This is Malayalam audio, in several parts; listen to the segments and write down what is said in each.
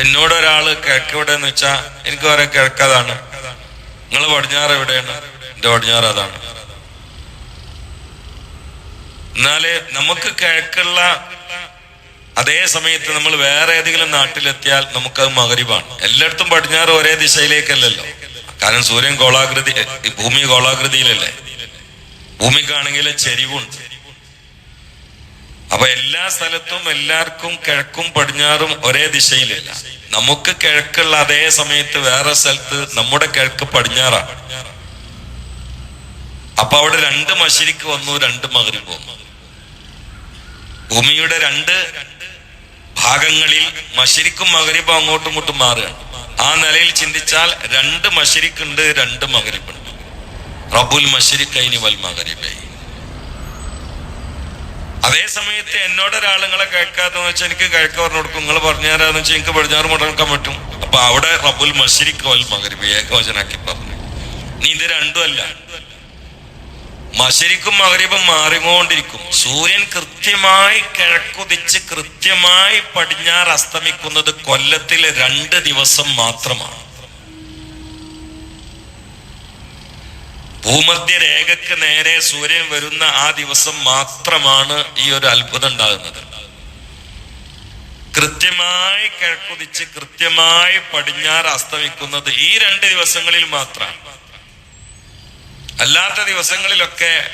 എന്നോട് ഒരാൾ കിഴക്ക് എവിടെയെന്ന് വെച്ചാ എനിക്ക് പറയാം കിഴക്കതാണ്. നിങ്ങൾ പടിഞ്ഞാറ് എവിടെയാണ്? എന്റെ പടിഞ്ഞാറ് അതാണ്. എന്നാൽ നമുക്ക് കിഴക്കുള്ള അതേ സമയത്ത് നമ്മൾ വേറെ ഏതെങ്കിലും നാട്ടിലെത്തിയാൽ നമുക്കത് മകരിവാണ് എല്ലായിടത്തും പടിഞ്ഞാറ് ഒരേ ദിശയിലേക്കല്ലല്ലോ. കാരണം സൂര്യൻ ഗോളാകൃതി ഭൂമി ഗോളാകൃതിയിലല്ലേ? ഭൂമിക്കാണെങ്കിൽ ചെരിവുണ്ട്. അപ്പൊ എല്ലാ സ്ഥലത്തും എല്ലാവർക്കും കിഴക്കും പടിഞ്ഞാറും ഒരേ ദിശയിലില്ല. നമുക്ക് കിഴക്കുള്ള അതേ സമയത്ത് വേറെ സ്ഥലത്ത് നമ്മുടെ കിഴക്ക് പടിഞ്ഞാറാണ്. അപ്പൊ അവിടെ രണ്ട് മഷിരിക്ക് വന്നു രണ്ട് മകരി വന്നു. ഭൂമിയുടെ രണ്ട് ഭാഗങ്ങളിൽ മശരിക്കും മകരിബും അങ്ങോട്ടും ഇങ്ങോട്ടും മാറുകയാണ്. ആ നിലയിൽ ചിന്തിച്ചാൽ രണ്ട് മശരിക്കുണ്ട് രണ്ട് മകരിബുണ്ട് റബുൽ മശരിക്കൈനി വൽ മകരിബൈ അതേ സമയത്ത് എന്നോട് ഒരാളുങ്ങളെ കേൾക്കാതെന്ന് വെച്ചാൽ എനിക്ക് കേൾക്കാൻ പറഞ്ഞു കൊടുക്കും. നിങ്ങൾ പറഞ്ഞുതരാന്ന് വെച്ചാൽ എനിക്ക് പടിഞ്ഞാറ് മുടക്കാൻ പറ്റും. അപ്പൊ അവിടെ റബുൽ മഷരിക്ക് വൽ ഏകവചനാക്കി പറഞ്ഞു. നീ ഇത് രണ്ടുമല്ല മഷരിക്കും മകരിബും മാറിക്കൊണ്ടിരിക്കും. സൂര്യൻ കൃത്യമായി കിഴക്കുതിച്ച് കൃത്യമായി പടിഞ്ഞാറ് അസ്തമിക്കുന്നത് കൊല്ലത്തിലെ രണ്ട് ദിവസം മാത്രമാണ്. ഭൂമധ്യ രേഖക്ക് നേരെ സൂര്യൻ വരുന്ന ആ ദിവസം മാത്രമാണ് ഈ ഒരു അത്ഭുതം ഉണ്ടാകുന്നത്. കൃത്യമായി കിഴക്കുതിച്ച് കൃത്യമായി പടിഞ്ഞാറ് അസ്തമിക്കുന്നത് ഈ രണ്ട് ദിവസങ്ങളിൽ മാത്രമാണ്. അല്ലാത്ത ദിവസങ്ങളിലൊക്കെ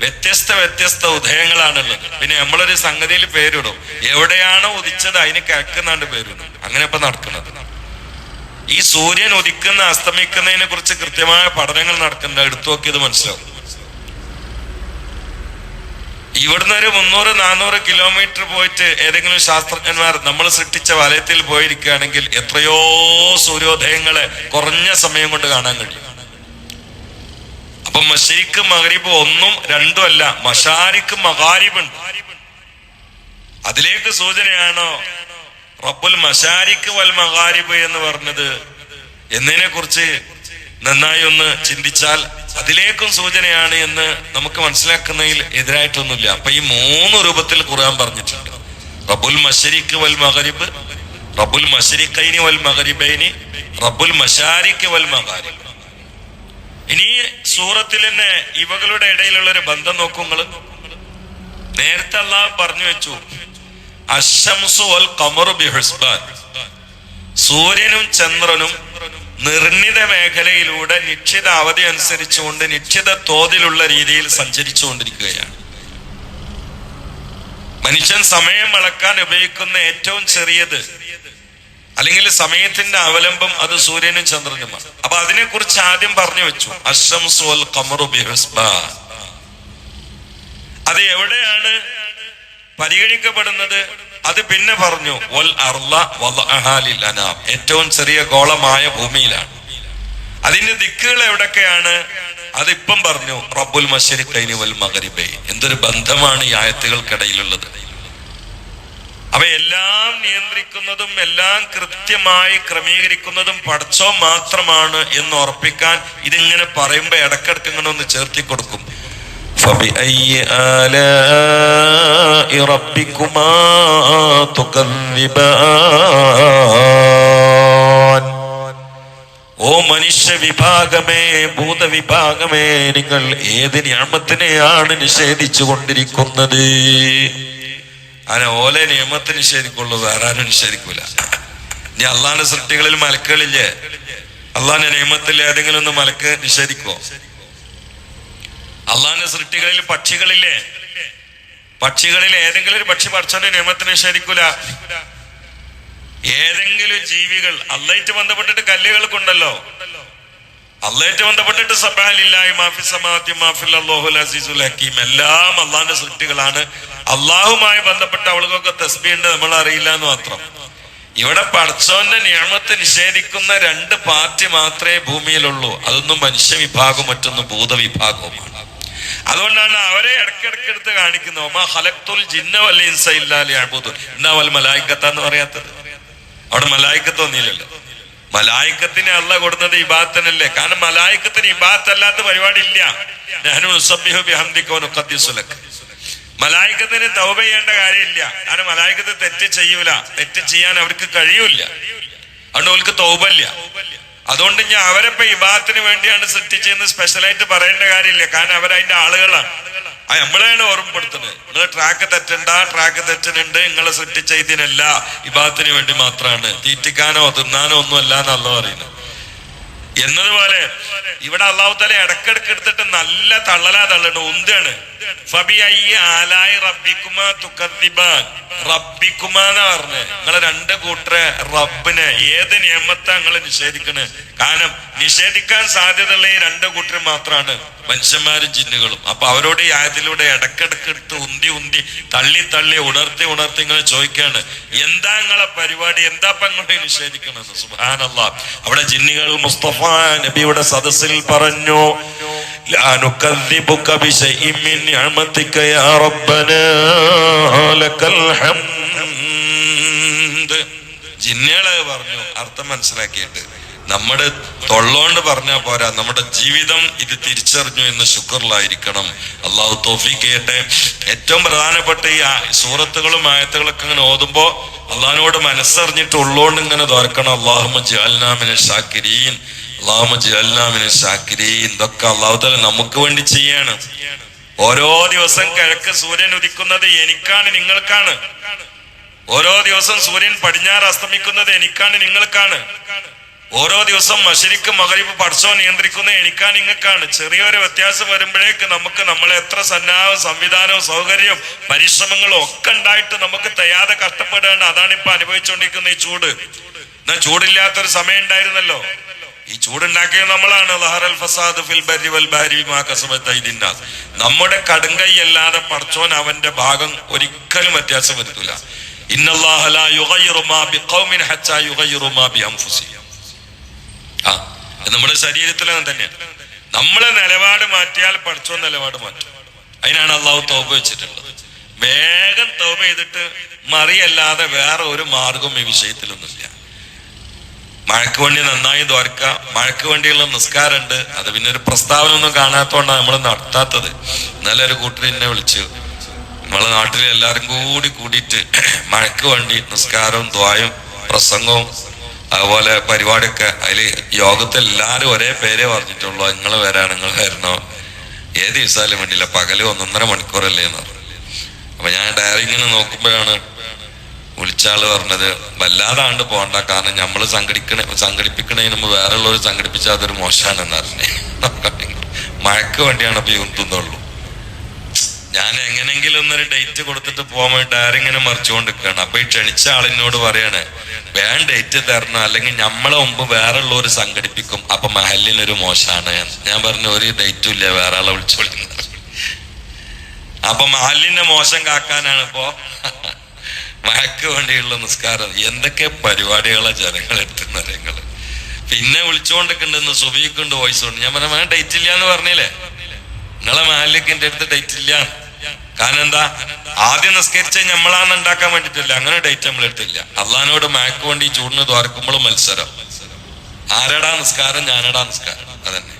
വ്യത്യസ്ത വ്യത്യസ്ത ഉദയങ്ങളാണുള്ളത്. പിന്നെ നമ്മളൊരു സംഗതിയിൽ പേരിടും. എവിടെയാണോ ഉദിച്ചത് അതിന് കിഴക്കുന്നാണ്ട് പേരിടും. അങ്ങനെ ഇപ്പൊ നടക്കുന്നത്. ഈ സൂര്യൻ ഉദിക്കുന്ന അസ്തമിക്കുന്നതിനെ കുറിച്ച് കൃത്യമായ പഠനങ്ങൾ നടക്കുന്നുണ്ട്. എടുത്തു നോക്കിയത് മനസ്സിലാവും. ഇവിടുന്ന് ഒരു മുന്നൂറ് നാനൂറ് കിലോമീറ്റർ പോയിട്ട് ഏതെങ്കിലും ശാസ്ത്രജ്ഞന്മാർ നമ്മൾ സൃഷ്ടിച്ച വലയത്തിൽ പോയിരിക്കുകയാണെങ്കിൽ എത്രയോ സൂര്യോദയങ്ങളെ കുറഞ്ഞ സമയം കൊണ്ട് കാണാൻ കഴിയും. അപ്പൊ മഷരിക്ക് മകരീബ് ഒന്നും രണ്ടും അല്ല മഷാരിക്ക് മകാരിബുണ്ട് അതിലേക്ക് സൂചനയാണോ? റബ്ബുൽ മഷാരിക്ക് വൽ മകാരിബ് എന്ന് പറഞ്ഞത് എന്നതിനെ കുറിച്ച് നന്നായി ഒന്ന് ചിന്തിച്ചാൽ അതിലേക്കും സൂചനയാണ് എന്ന് നമുക്ക് മനസ്സിലാക്കുന്നതിൽ എതിരായിട്ടൊന്നുമില്ല. അപ്പൊ ഈ മൂന്ന് രൂപത്തിൽ ഖുർആൻ പറഞ്ഞിട്ടുണ്ട്. റബ്ബുൽ മഷരിക്ക് വൽ മകരിബ് റബ്ബുൽ മഷരിക്കൈനി വൽ മകരിബൈനി റബ്ബുൽ മഷാരിക്ക് വൽ മകാരിബ് ഇനി സൂറത്തിൽ തന്നെ ഇവകളുടെ ഇടയിലുള്ള ഒരു ബന്ധം നോക്കുങ്ങൾ നേരത്തെ അള്ളാഹ് പറഞ്ഞു വെച്ചു സൂര്യനും ചന്ദ്രനും നിർണിത മേഖലയിലൂടെ നിക്ഷിത അവധി അനുസരിച്ചുകൊണ്ട് നിക്ഷിത തോതിലുള്ള രീതിയിൽ സഞ്ചരിച്ചുകൊണ്ടിരിക്കുകയാണ്. മനുഷ്യൻ സമയം അളക്കാൻ ഉപയോഗിക്കുന്ന ഏറ്റവും ചെറിയത് അല്ലെങ്കിൽ സമയത്തിന്റെ അവലംബം അത് സൂര്യനും ചന്ദ്രനുമാണ്. അപ്പൊ അതിനെക്കുറിച്ച് ആദ്യം പറഞ്ഞു വെച്ചു. ബിഹുസ്ബാൻ. അത് എവിടെയാണ്? പരിഗണിക്കപ്പെടുന്നത് അത് പിന്നെ പറഞ്ഞു വൽ അനാം. ഏറ്റവും ചെറിയ ഗോളമായ ഭൂമിയിലാണ്. അതിന്റെ ദിക്കുകൾ എവിടൊക്കെയാണ്? അതിപ്പം പറഞ്ഞു റബ്ബുൽ മഷരിഖൈനി വൽ മകരിബൈ എന്തൊരു ബന്ധമാണ് ഈ ആയത്തുകൾക്കിടയിലുള്ളത്. അവയെല്ലാം നിയന്ത്രിക്കുന്നതും എല്ലാം കൃത്യമായി ക്രമീകരിക്കുന്നതും പഠിച്ചോ മാത്രമാണ് എന്ന് ഉറപ്പിക്കാൻ ഇതിങ്ങനെ പറയുമ്പോ ഇടക്കിടക്ക് ഇങ്ങനെ ഒന്ന് ചേർത്തി കൊടുക്കും. فبأي آلاء ربكما تكذبان ഓ മനുഷ്യ വിഭാഗമേ ഭൂതവിഭാഗമേ നിങ്ങൾ ഏത് ഞാമത്തിനെയാണ് നിഷേധിച്ചു കൊണ്ടിരിക്കുന്നത് അങ്ങനെ ഓലെ നിയമത്തെ നിഷേധിക്കുള്ളൂ വേറെ ആരും നിഷേധിക്കൂല ഇനി അള്ളാന്റെ സൃഷ്ടികളിൽ മലക്കുകളില്ലേ അള്ളാന്റെ നിയമത്തിൽ ഏതെങ്കിലും ഒന്ന് മലക്ക് നിഷേധിക്കുവോ അള്ളാന്റെ സൃഷ്ടികളിൽ പക്ഷികളില്ലേ? പക്ഷികളിൽ ഏതെങ്കിലും ഒരു പക്ഷി പഠിച്ചോന്റെ നിയമത്തിന് നിഷേധിക്കൂല. ഏതെങ്കിലും ജീവികൾ അള്ളായിട്ട് ബന്ധപ്പെട്ടിട്ട് കല്ലുകൾക്കുണ്ടല്ലോ. അള്ളായിട്ട് ബന്ധപ്പെട്ടിട്ട് സബാലില്ലായി മാഫി അസീസുൽ എല്ലാം അള്ളാന്റെ സൃഷ്ടികളാണ്. അള്ളാഹുമായി ബന്ധപ്പെട്ട അവൾക്കൊക്കെ തസ്ബി ഉണ്ട് നമ്മൾ അറിയില്ല എന്ന് മാത്രം. ഇവിടെ പടച്ചോന്റെ നിയമത്തെ നിഷേധിക്കുന്ന രണ്ട് പാർട്ടി മാത്രമേ ഭൂമിയിലുള്ളൂ. അതൊന്നും മനുഷ്യവിഭാഗം മറ്റൊന്ന് ഭൂതവിഭാഗവുമാണ്. അതുകൊണ്ടാണ് അവരെ ഇടയ്ക്കിടയ്ക്ക് എടുത്ത് കാണിക്കുന്നത് മലായിക്കത്ത എന്ന് പറയാത്തത്. അവിടെ മലായിക്കത്ത് ഒന്നില്ലല്ലോ മലായിക്കത്തിന് അല്ല കൊടുത്തത് ഇബാത്തനല്ലേ കാരണം മലായിക്കത്തിന് ഇബാത്ത് അല്ലാത്ത പരിപാടി ഇല്ല. മലായിക്കത്തിന് തൗബ ചെയ്യേണ്ട കാര്യമില്ല കാരണം മലായിക്കത്ത് തെറ്റ് ചെയ്യൂല. തെറ്റ് ചെയ്യാൻ അവർക്ക് കഴിയൂല അതുകൊണ്ട് അവർക്ക് തൗബല്ല അതുകൊണ്ട് ഞാൻ അവരെപ്പോ ഇബാത്തിന് വേണ്ടിയാണ് സൃഷ്ടിച്ചതെന്ന് സ്പെഷ്യലായിട്ട് പറയേണ്ട കാര്യമില്ല. കാരണം അവരതിന്റെ ആളുകളാണ്. ആ നമ്മളെയാണ് ഓർമ്മപ്പെടുത്തുന്നത്. നിങ്ങൾ ട്രാക്ക് തെറ്റണ്ട ട്രാക്ക് തെറ്റുന്നുണ്ട് നിങ്ങളെ സൃഷ്ടിച്ച ഇതിനല്ല. ഇബാത്തിന് വേണ്ടി മാത്രമാണ് തീറ്റിക്കാനോ തിന്നാനോ ഒന്നും അല്ല എന്നല്ല പറയുന്നത്. എന്നതുപോലെ ഇവിടെ അള്ളാഹു തല ഇടക്കിടക്ക് എടുത്തിട്ട് നല്ല തള്ളലാ തള്ളണ്. ഉന്താണ്? റബ്ബിക്കുമാന്ന് പറഞ്ഞ്? നിങ്ങളെ രണ്ട് കൂട്ടരെ റബ്ബിനെ ഏത് നിയമത്താ നിങ്ങൾ നിഷേധിക്കണേ? കാരണം നിഷേധിക്കാൻ സാധ്യതയുള്ള ഈ രണ്ട് കൂട്ടർ മാത്രമാണ് മനുഷ്യന്മാരും ജിന്നുകളും. അപ്പൊ അവരോട് ഈ ആയത്തിലൂടെ ഇടക്കിടക്ക് എടുത്ത് ഉന്തി ഉന്തി തള്ളി തള്ളി ഉണർത്തി ഉണർത്തി ഇങ്ങനെ ചോദിക്കാണ്. എന്താ നിങ്ങളെ പരിപാടി? എന്താ ഇപ്പൊ നിങ്ങളെ നിഷേധിക്കണമെന്ന് സുഹാനല്ല അവിടെ ജിന്നുകൾ മുസ്തഫ നബിയുടെ സദസ്സിൽ പറഞ്ഞു ജിന്നുകളെ പറഞ്ഞു അർത്ഥം മനസ്സിലാക്കിയിട്ട് നമ്മുടെ തൊള്ളോണ്ട് പറഞ്ഞാ പോരാ നമ്മുടെ ജീവിതം ഇത് തിരിച്ചറിഞ്ഞു എന്ന് ശുക്രലായിരിക്കണം അള്ളാഹു തോഫിക്ക് ചെയ്യട്ടെ. ഏറ്റവും പ്രധാനപ്പെട്ട ഈ സൂറത്തുകളും ആയത്തുകളൊക്കെ ഇങ്ങനെ ഓതുമ്പോ അള്ളഹാനോട് മനസ്സറിഞ്ഞിട്ട് ഉള്ളോണ്ട് ഇങ്ങനെ തുറക്കണം അള്ളാഹുമ ജാൽനാമിനെ ഷാക്കിരീൻ ഷാക്കിരീൻ. ഇതൊക്കെ അള്ളാഹു തല നമുക്ക് വേണ്ടി ചെയ്യാണ്. ഓരോ ദിവസം കിഴക്ക് സൂര്യൻ ഉദിക്കുന്നത് എനിക്കാണ് നിങ്ങൾക്കാണ്. ഓരോ ദിവസം സൂര്യൻ പടിഞ്ഞാറ് അസ്തമിക്കുന്നത് എനിക്കാണ് നിങ്ങൾക്കാണ്. ഓരോ ദിവസം മഷരിക്ക് മകരിപ്പ് പഠിച്ചോ നിയന്ത്രിക്കുന്ന എനിക്കാ നിങ്ങൾക്കാണ്. ചെറിയൊരു വ്യത്യാസം വരുമ്പോഴേക്ക് നമുക്ക് നമ്മളെ എത്ര സന്നാഹവും സംവിധാനവും സൗകര്യവും പരിശ്രമങ്ങളും ഒക്കെ ഉണ്ടായിട്ട് നമുക്ക് തയ്യാതെ കഷ്ടപ്പെടേണ്ട അതാണ് ഇപ്പൊ അനുഭവിച്ചുകൊണ്ടിരിക്കുന്ന ഈ ചൂട്. എന്നാ ചൂടില്ലാത്തൊരു സമയം ഉണ്ടായിരുന്നല്ലോ. ഈ ചൂടുണ്ടാക്കിയത് നമ്മളാണ്. ലഹറൽ ഫസാദ് ഫിൽ നമ്മുടെ കടുങ്കൈ അല്ലാതെ പടച്ചോൻ അവന്റെ ഭാഗം ഒരിക്കലും വ്യത്യാസം വരുത്തില്ല ലാ മാ ഹത്താ മാ ആ നമ്മുടെ ശരീരത്തിൽ തന്നെ നമ്മളെ നിലപാട് മാറ്റിയാൽ പഠിച്ചോ നിലപാട് മാറ്റും. അതിനാണ് അള്ളാഹു തോപ വെച്ചിട്ടുള്ളത്. വേഗം തോപ ചെയ്തിട്ട് മറിയല്ലാതെ വേറെ ഒരു മാർഗവും ഈ വിഷയത്തിലൊന്നുമില്ല. മഴക്ക് വേണ്ടി നന്നായി ദ്വാരക്ക മഴക്ക് വേണ്ടിയുള്ള നിസ്കാരമുണ്ട്. അത് പിന്നെ ഒരു പ്രസ്താവന ഒന്നും കാണാത്തോണ്ടാണ് നമ്മൾ നടത്താത്തത്. ഇന്നലെ ഒരു കൂട്ടർ എന്നെ വിളിച്ചു. നമ്മളെ നാട്ടിലെ എല്ലാവരും കൂടി കൂടിയിട്ട് മഴക്ക് വേണ്ടി നിസ്കാരവും ദ്വായും പ്രസംഗവും അതുപോലെ പരിപാടിയൊക്കെ അതിൽ യോഗത്തിൽ എല്ലാവരും ഒരേ പേരേ പറഞ്ഞിട്ടുള്ളൂ. നിങ്ങൾ വരാണ് നിങ്ങൾ വരണോ? ഏത് ദിവസമായാലും വേണ്ടിയില്ല. പകൽ ഒന്നൊന്നര മണിക്കൂറല്ലേ എന്ന് പറഞ്ഞു. അപ്പൊ ഞാൻ ഡയറി ഇങ്ങനെ നോക്കുമ്പോഴാണ് വിളിച്ചാൾ പറഞ്ഞത് വല്ലാതാണ്ട് പോണ്ട കാരണം നമ്മൾ സംഘടിക്കണ സംഘടിപ്പിക്കണതിന് മുമ്പ് വേറെ ഉള്ളവർ സംഘടിപ്പിച്ചാൽ അതൊരു മോശമാണെന്ന് അറിഞ്ഞേ മഴക്ക് വേണ്ടിയാണ് അപ്പൊ യൂത്തുന്നുള്ളൂ ഞാൻ എങ്ങനെങ്കിലും ഒന്നൊരു ഡേറ്റ് കൊടുത്തിട്ട് പോകാൻ ഡയറി ഇങ്ങനെ മറിച്ചുകൊണ്ട് നിൽക്കുകയാണ് അപ്പൊ ഈ ക്ഷണിച്ച ആളിനോട് പറയാണ് വേണ്ട ഡേറ്റ് തരണം അല്ലെങ്കിൽ നമ്മളെ മുമ്പ് വേറെ ഉള്ളവർ സംഘടിപ്പിക്കും അപ്പൊ മഹലിനൊരു മോശമാണ്. ഞാൻ പറഞ്ഞു ഒരു ഡേറ്റും ഇല്ല വേറെ ആളെ വിളിച്ചോളിന്ന് അപ്പൊ മഹലിന്റെ മോശം കാക്കാനാണ് ഇപ്പോ. മഴക്ക് വേണ്ടിയുള്ള നിസ്കാരം. എന്തൊക്കെ പരിപാടികളാ ജനങ്ങൾ എടുത്തുന്ന നിങ്ങൾ പിന്നെ വിളിച്ചുകൊണ്ടിരിക്കുന്നുണ്ട് സുബിക്കുണ്ട് വോയിസ് ഉണ്ട് ഞാൻ പറഞ്ഞ മകൻ ഡേറ്റ് ഇല്ല എന്ന് പറഞ്ഞില്ലേ? നിങ്ങളെ മഹലിക്ക് എന്റെ അടുത്ത് ഡേറ്റ് ഇല്ല. കാരണം എന്താ? ആദ്യം നിസ്കരിച്ച നമ്മളാണ് ഉണ്ടാക്കാൻ വേണ്ടിട്ടില്ല അങ്ങനെ ഡേറ്റ് നമ്മൾ എടുത്തില്ല. അള്ളഹാനോട് മഴക്ക് വേണ്ടി ചൂടിന് തുറക്കുമ്പോഴും മത്സരം. ആരടാ നിസ്കാരം? ഞാനടാ നിസ്കാരം. അതന്നെ.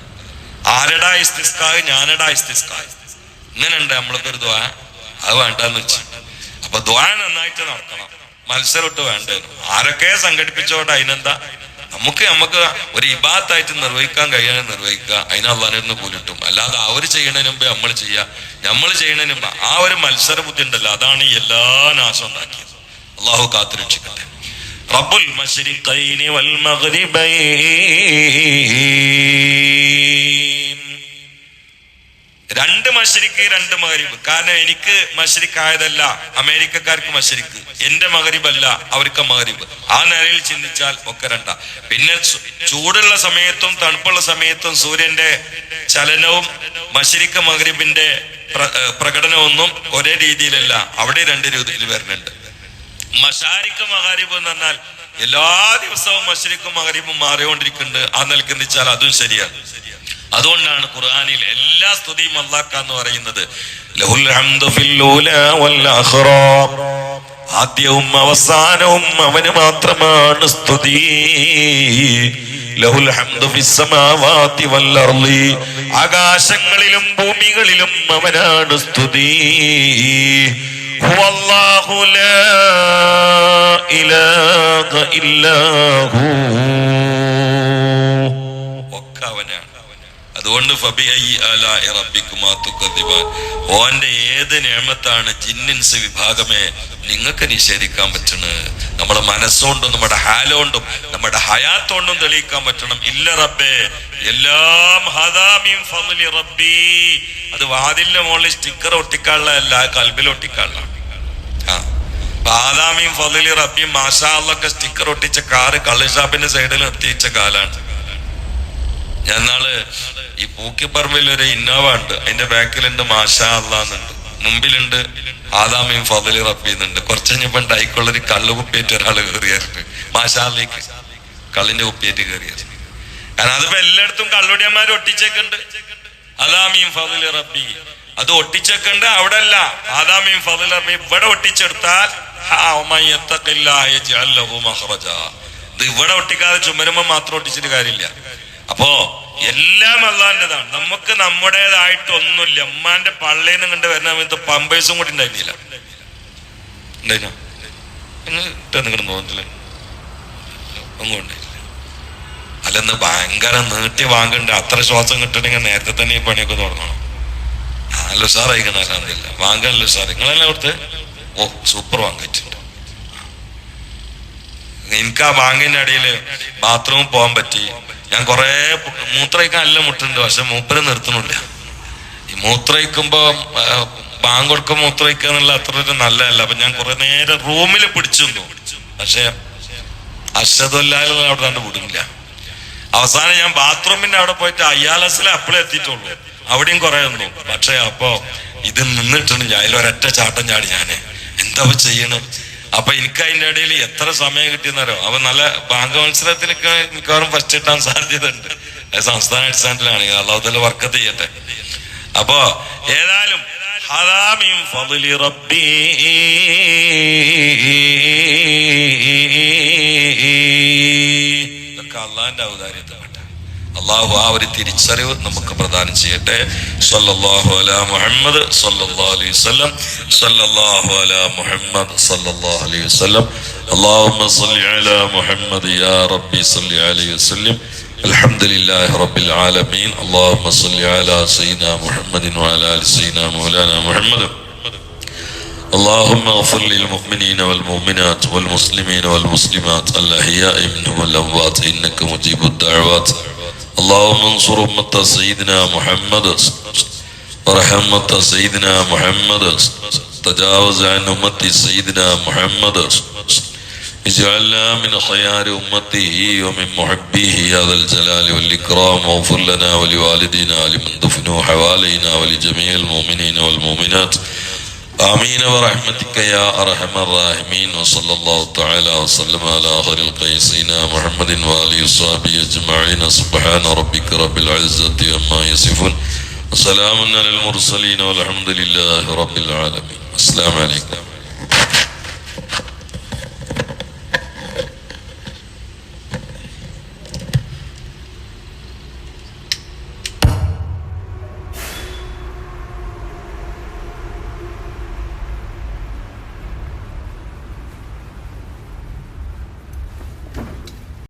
ആരടാ ഇസ്തിസ്കാവ് ഞാനടാ ഇസ്തിസ്കാവ് ഇങ്ങനെ ഉണ്ട് നമ്മളൊക്കെ ഒരു ദ്വാ. അത് വേണ്ടെന്ന് വെച്ചു. അപ്പൊ ദ്വാര നന്നായിട്ട് നടക്കണം മത്സരമിട്ട് വേണ്ട. ആരൊക്കെ സംഘടിപ്പിച്ചോട്ടെ അതിനെന്താ? നമുക്ക് നമുക്ക് ഒരു ഇബാത്തായിട്ട് നിർവഹിക്കാൻ കഴിയാൻ നിർവഹിക്കുക. അതിന് കൂലിട്ടും. അല്ലാതെ അവർ ചെയ്യണതിന് മുമ്പേ നമ്മൾ ചെയ്യുക. നമ്മൾ ചെയ്യണതിന് മുമ്പ് ആ ഒരു മത്സര ബുദ്ധി ഉണ്ടല്ലോ അതാണ് എല്ലാ നാശം ഉണ്ടാക്കിയത്. അള്ളാഹു കാത്തുരക്ഷിക്കട്ടെ റബ്ബുൽ മശ്രിഖൈനി വൽ മഗ്രിബൈൻ മഷരിക്ക് രണ്ട് മകരിബ് കാരണം എനിക്ക് മഷരിക്കായതല്ല അമേരിക്കക്കാർക്ക് മഷരിക്ക്. എന്റെ മകരിബല്ല അവർക്ക് മകരിബ് ആ നിലയിൽ ചിന്തിച്ചാൽ ഒക്കെ രണ്ട. പിന്നെ ചൂടുള്ള സമയത്തും തണുപ്പുള്ള സമയത്തും സൂര്യന്റെ ചലനവും മഷരിക്ക മകരിബിന്റെ പ്ര- പ്രകടനമൊന്നും ഒരേ രീതിയിലല്ല. അവിടെ രണ്ട് രീതിയിൽ വരുന്നുണ്ട്. മഷാരിക്ക് മകാരിബ് എന്ന് പറഞ്ഞാൽ എല്ലാ ദിവസവും മഷരിക്കും മകരിബും മാറിക്കൊണ്ടിരിക്കുന്നുണ്ട്. ആ നിലയ്ക്ക് നിച്ചാൽ അതും ശരിയാണ്. അതുകൊണ്ടാണ് ഖുർആനിൽ എല്ലാ സ്തുതിയും അള്ളാക്ക എന്ന് പറയുന്നത്. ആദ്യവും അവസാനവും അവന് മാത്രമാണ് സ്തുതി. ലഹുൽ ആകാശങ്ങളിലും ഭൂമികളിലും അവനാണ് സ്തുതി. ഇലാഹ ഇല്ലാ ഹു ഒക്കെ അവനാണ് അതുകൊണ്ട് ഓന്റെ ഏത് നിയമത്താണ് ജിന്നിൻസ് വിഭാഗമേ നിങ്ങൾക്ക് നിഷേധിക്കാൻ പറ്റണ് നമ്മുടെ മനസ്സുകൊണ്ടും നമ്മുടെ ഹാലോണ്ടും നമ്മുടെ ഹയാത്തോണ്ടും തെളിയിക്കാൻ പറ്റണം. ഇല്ല റബ്ബേ എല്ലാം റബ്ബി. അത് വാതിലിന്റെ മുകളിൽ സ്റ്റിക്കർ ഒട്ടിക്കാനുള്ള അല്ല കൽബിൽ ഒട്ടിക്കാനുള്ള ആ ഫതിലി റബ്ബിയും മാഷാള്ളൊക്കെ സ്റ്റിക്കർ ഒട്ടിച്ച കാറ് കള്ളിഷാപ്പിന്റെ സൈഡിൽ നിർത്തിയിച്ച കാലാണ്. ഞാൻ നാൾ ഈ പൂക്കിപ്പറമ്പിൽ ഒരു ഇന്നോവ ഉണ്ട് അതിന്റെ ബാക്കിലുണ്ട് മാഷാ മുമ്പിലുണ്ട് ആദാമിയും ഫതലി റബ്ബിന്നുണ്ട്. കുറച്ച് കഴിഞ്ഞപ്പോ ഡൈക്കുള്ളൊരു കള്ളു കുപ്പിയേറ്റ് ഒരാൾ കയറിയായിരുന്നു മാഷാലേക്ക് കള്ളിന്റെ കുപ്പിയേറ്റ് കയറിയായിരുന്നു കാരണം അതിപ്പോ എല്ലായിടത്തും കള്ളുടിയന്മാർ ഒട്ടിച്ചേക്കുണ്ട്. അദാമിയും ഫതലി റബ്ബി. അത് ഒട്ടിച്ചേക്കണ്ട് അവിടെ അല്ല ആദാമിയും ഫതലി റബ്ബി ഇവിടെ ഒട്ടിച്ചെടുത്താൽ ഇത് ഇവിടെ ഒട്ടിക്കാതെ ചുമരുമ്പോ മാത്രം ഒട്ടിച്ചിട്ട് കാര്യമില്ല. അപ്പോ എല്ലാം അള്ളാന്റെതാണ് നമുക്ക് നമ്മുടേതായിട്ട് ഒന്നുമില്ല ഉമ്മാന്റെ പള്ളിയിൽ നിന്ന് കണ്ട് വരുന്ന സമയത്ത് പമ്പേഴ്സും കൂടി ഉണ്ടായിരുന്നില്ല. ഉണ്ടായിരുന്നോ? അല്ലെന്ന് ഭയങ്കര നീട്ടി വാങ്ങണ്ട. അത്ര ശ്വാസം കിട്ടണമെങ്കിൽ നേരത്തെ തന്നെ ഈ പണിയൊക്കെ തുടങ്ങണം. നല്ല ഉഷാറായിക്കണം അല്ലാന്നില്ല വാങ്ങാനല്ലോ സാർ നിങ്ങളെല്ലാം കൊടുത്ത്? ഓ സൂപ്പർ വാങ്ങിച്ചിട്ടുണ്ട് എനിക്ക് ആ വാങ്ങിന്റെ അടിയിൽ ബാത്റൂമിൽ പോകാൻ പറ്റി. ഞാൻ കുറെ മൂത്രയിക്കാൻ അല്ല മുട്ടുണ്ട് പക്ഷെ മൂപ്പര് നിർത്തണില്ല ഈ മൂത്രയിക്കുമ്പോ ബാങ്ക് കൊടുക്കുമ്പോ മൂത്രയിക്കുക എന്നുള്ള അത്ര ഒരു നല്ലതല്ല. അപ്പൊ ഞാൻ കുറെ നേരം റൂമിൽ പിടിച്ചു പക്ഷെ അശ്വതല്ലാലും അവിടെ കണ്ട് വിടില്ല. അവസാനം ഞാൻ ബാത്റൂമിന്റെ അവിടെ പോയിട്ട് അയ്യാലസിലെ അപ്പളെ എത്തിയിട്ടുള്ളൂ. അവിടെയും കുറെ നിന്നു. പക്ഷെ അപ്പോ ഇത് നിന്നിട്ടുണ്ട് ഞാൻ അതിലൊരൊറ്റ ചാട്ടം ചാടി ഞാൻ. എന്താ ചെയ്യണ്? അപ്പൊ എനിക്ക് അതിന്റെ ഇടയിൽ എത്ര സമയം കിട്ടിയെന്നറിയോ? അപ്പൊ നല്ല ബാങ്ക് മത്സരത്തിലൊക്കെ മിക്കവാറും ഫസ്റ്റ് കിട്ടാൻ സാധ്യത ഉണ്ട് സംസ്ഥാന അടിസ്ഥാനത്തിലാണ് അള്ളാഹുദല വർക്കത്ത് ചെയ്യട്ടെ. അപ്പോ ഏതായാലും ഇതൊക്കെ അള്ളാഹിന്റെ ഔദാര്യത്തിൽപ്പെട്ട അള്ളാഹു ആ ഒരു തിരിച്ചറിവ് നമുക്ക് പ്രദാനം ചെയ്യട്ടെ സല്ലല്ലാഹു അലാ മുഹമ്മദ് സല്ലല്ലാഹു അലൈഹി വസല്ലം സല്ലല്ലാഹു അലാ മുഹമ്മദ് സല്ലല്ലാഹു അലൈഹി വസല്ലം اللهم صل على محمد يا ربي صل عليه وسلم الحمد لله رب العالمين اللهم صل على سيدنا محمد وعلى ال سيدنا مولانا محمد اللهم اغفر للمؤمنين والمؤمنات والمسلمين والمسلمات الأحياء منهم والأموات إنك مجيب الدعوات اللهم انصر أمة سيدنا محمد ورحمة سيدنا محمد تجاوز عن أمة سيدنا محمد اجعلنا من خيار أمته ومن محبيه هذا الجلال والإكرام واغفر لنا ولوالدينا لمن دفنوا حوالينا ولجميع المؤمنين والمؤمنات آمين برحمتك يا أرحم الراحمين وصلى الله تعالى وسلم على آخر القيسين محمد وآله وصحبه أجمعين سبحان ربك رب العزة عما يصفون وسلام على المرسلين والحمد لله رب العالمين السلام عليكم